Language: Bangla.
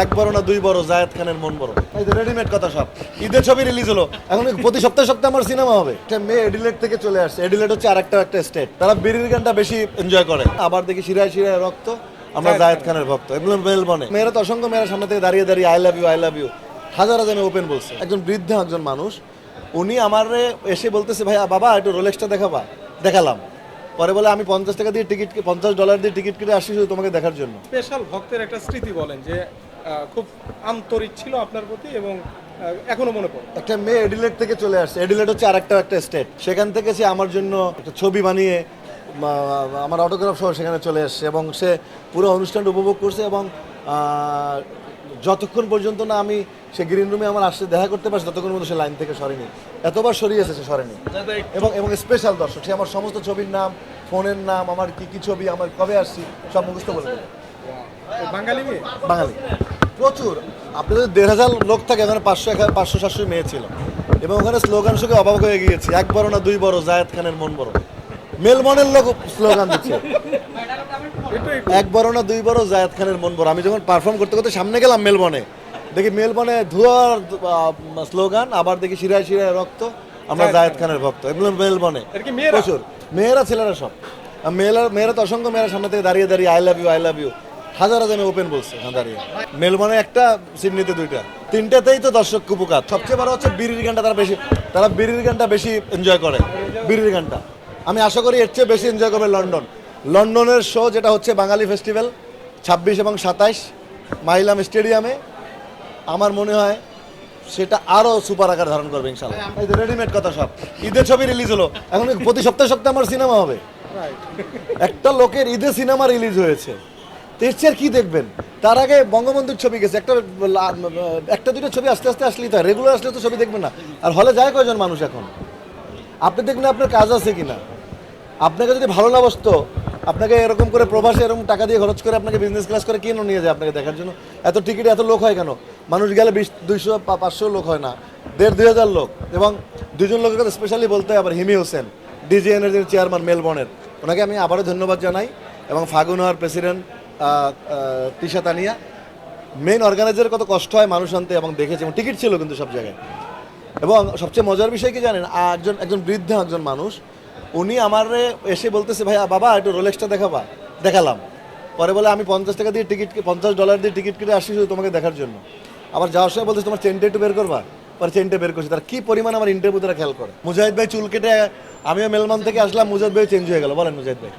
এক বড় না দুই বড় জায়েদ খানের মন বড়। এই যে রেডিমেড কথা সব। ঈদের ছবি রিলিজ হলো। এখন প্রতি সপ্তাহে সপ্তাহে আমার সিনেমা হবে। একটা মেয়ে এডিলেট থেকে চলে আসছে। এডিলেট হচ্ছে আরেকটা একটা স্টেট তারা বিড়ির গানটা বেশি এনজয় করে। আবার দেখি শিরায় শিরায় রক্ত। আমরা জায়েদ খানের ভক্ত। এগুলো মেলবনে মেয়েরা তো অসংখ্য মেয়েরা সামনে থেকে দাঁড়িয়ে দাঁড়িয়ে I love you I love you হাজার হাজার ওপেন বলছে। একজন বৃদ্ধ একজন মানুষ। উনি আমারে এসে বলতেছে ভাইয়া বাবা একটু রোলেক্সটা দেখাবা? দেখালাম। পরে বলে আমি পঞ্চাশ টাকা দিয়ে টিকিট পঞ্চাশ ডলার দিয়ে টিকিট কেটে আসছি শুধু তোমাকে দেখার জন্য। স্পেশাল ভক্তের একটা স্মৃতি বলেন যে খুব আন্তরিক ছিল আপনার প্রতি এবং এখনও মনে পড়ে। একটা মেয়ে এডিলেট থেকে চলে আসছে। এডিলেট হচ্ছে আরেকটা একটা স্টেট সেখান থেকে সে আমার জন্য একটা ছবি বানিয়ে আমার অটোগ্রাফ সহ সেখানে চলে আসছে এবং সে পুরো অনুষ্ঠানটা উপভোগ করছে এবং যতক্ষণ পর্যন্ত না আমি সে গ্রিন রুমে আমার আসতে দেখা করতে পারছি ততক্ষণ পর্যন্ত সে লাইন থেকে সরেনি। এতবার সরিয়েছে সে সরেনি। এবং এবং স্পেশাল দর্শক সে আমার সমস্ত ছবির নাম ফোনের নাম আমার কি কি ছবি আমার কবে আসছি সব মুখস্থ বলে বাঙালি বাঙালি। প্রচুর। আপনাদের দেড় হাজার লোক থাকে ওখানে পাঁচশো পাঁচশো সাতশো মেয়ে ছিল। এবং ওখানে স্লোগান শুকে অবাক হয়ে গিয়েছি এক বড় না দুই বড় জায়েদ খানের মন বড়। মেলবনের লোক স্লোগান দিচ্ছে। এক বড় না দুই বড় জায়েদ খানের মন বড়। আমি যখন পারফর্ম করতে করতে সামনে গেলাম মেলবনে দেখি মেলবনে ধোয়ার স্লোগান আবার দেখি শিরায় শিরায় রক্ত আমরা জায়েদ খানের ভক্ত। এগুলো মেলবনে এটা প্রচুর। মেয়েরা ছেলেরা সব। মেয়েরা মেয়েরা তো অসংখ্য মেয়েরা সামনে থেকে দাঁড়িয়ে দাঁড়িয়ে I love you I love you হাজার হাজার ওপেন বলছে দাঁড়িয়ে মেলবনে একটা সিডনিতে দুইটা। তিনটাতেই তো দর্শক কুপুকাত সবচেয়ে বড় হচ্ছে বিড়ির গানটা তারা বেশি তারা বিড়ির গানটা বেশি এনজয় করে। বিড়ির গানটা। আমি আশা করি এর চেয়ে বেশি এনজয় করবে লন্ডন। লন্ডনের শো যেটা হচ্ছে বাঙালি ফেস্টিভ্যাল ছাব্বিশ এবং সাতাইশ মাইলাম স্টেডিয়ামে আমার মনে হয় সেটা আরও সুপার আকার ধারণ করবে ইনশাল্লাহ এই রেডিমেড কথা সব। ঈদের ছবি রিলিজ হলো। এখন প্রতি সপ্তাহে সপ্তাহে আমার সিনেমা হবে। একটা লোকের ঈদে সিনেমা রিলিজ হয়েছে। এর কি দেখবেন? তার আগে বঙ্গবন্ধুর ছবি গেছে। একটা একটা দুটো ছবি আস্তে আস্তে আসলেই তো রেগুলার আসলে তো ছবি দেখবেন না। আর হলে যায় কয়জন মানুষ এখন? আপনি দেখবেন আপনার কাজ আছে কিনা? আপনাকে যদি ভালো না বসতো, আপনাকে এরকম করে প্রবাসে এরকম টাকা দিয়ে খরচ করে আপনাকে বিজনেস ক্লাস করে কেন নিয়ে যায় আপনাকে দেখার জন্য? এত টিকিটে এত লোক হয় কেন? মানুষ গেলে বিশ, দুইশো পাঁচশো লোক হয় না। দেড়, দুই হাজার লোক। এবং দুজন লোকের কথা স্পেশালি বলতে হয় আবার হিমি হোসেন ডিজিএনের যিনি চেয়ারম্যান মেলবনের ওনাকে আমি আবারও ধন্যবাদ জানাই। এবং ফাগুন হওয়ার প্রেসিডেন্ট তিশা তানিয়া। মেন অর্গানাইজারের কত কষ্ট হয় মানুষ আনতে এবং দেখেছে এবং টিকিট ছিল কিন্তু সব জায়গায়। এবং সবচেয়ে মজার বিষয় কি জানেন? একজন একজন বৃদ্ধ একজন মানুষ, উনি আমারে এসে বলতেছে, ভাইয়া, বাবা, একটু রোলেক্সটা দেখাবা, দেখালাম। পরে বলে, আমি পঞ্চাশ টাকা দিয়ে টিকিট পঞ্চাশ ডলার দিয়ে টিকিট কেটে আসছি শুধু তোমাকে দেখার জন্য। আবার যাওয়ার সময় বলতেছে, তোমার চেনটা একটু বের করবা? পরে চেনটা বের করছি। তার কী পরিমাণ আমার ইন্টারভিউ তারা খেয়াল করে? মুজাহিদ ভাই চুল কেটে, আমিও মেলমান থেকে আসলাম, মুজাহিদ ভাই চেঞ্জ হয়ে গেল। বলেন মুজাহিদ ভাই।